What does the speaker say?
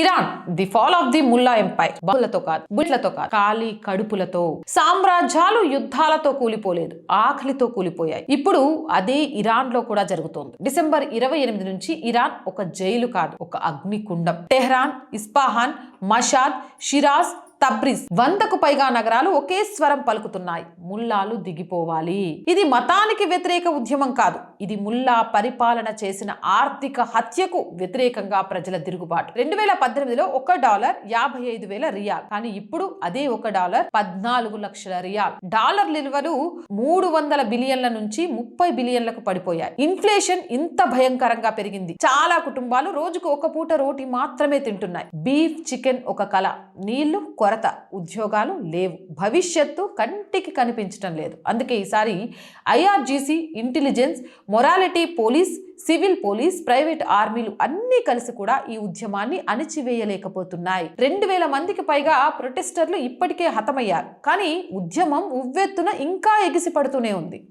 Iran the fall of the mullah empire బహులతో కాదు బుల్లతో కాదు ఖాళీ కడుపులతో. సామ్రాజ్యాలు యుద్ధాలతో కూలిపోలేదు ఆకలితో కూలిపోయాయి. ఇప్పుడు అదే ఇరాన్లో కూడా జరుగుతోంది. డిసెంబర్ ఇరవై ఎనిమిది నుంచి ఇరాన్ ఒక జైలు కాదు ఒక అగ్నికుండం. Tehran Isfahan Mashhad Shiraz Tabriz వందకు పైగా నగరాలు ఒకే స్వరం పలుకుతున్నాయి. ముల్లాలు దిగిపోవాలి. ఇది మతానికి వ్యతిరేక ఉద్యమం కాదు. ఇది ముల్లా పరిపాలన చేసిన ఆర్థిక హత్యకు వ్యతిరేకంగా ప్రజల తిరుగుబాటు. రెండు వేల పద్దెనిమిదిలో ఒక డాలర్ యాభై ఐదు వేల రియాల్. కానీ ఇప్పుడు అదే ఒక డాలర్ పద్నాలుగు లక్షల రియాల్. డాలర్ విలువలు మూడు వందల బిలియన్ల నుంచి ముప్పై బిలియన్లకు పడిపోయాయి. ఇన్ఫ్లేషన్ ఇంత భయంకరంగా పెరిగింది. చాలా కుటుంబాలు రోజుకు ఒక పూట రోటి మాత్రమే తింటున్నాయి. బీఫ్ చికెన్ ఒక కళ నీళ్ళు కొరత. ఉద్యోగాలు లేవు. భవిష్యత్తు కంటికి కనిపించడం లేదు. అందుకే ఈసారి IRGC intelligence morality police civil police private ఆర్మీలు అన్నీ కలిసి కూడా ఈ ఉద్యమాన్ని అణిచివేయలేకపోతున్నాయి. రెండు వేల మందికి పైగా ప్రొటెస్టర్లు ఇప్పటికే హతమయ్యారు. కానీ ఉద్యమం ఉవ్వెత్తున ఇంకా ఎగిసి పడుతూనే ఉంది.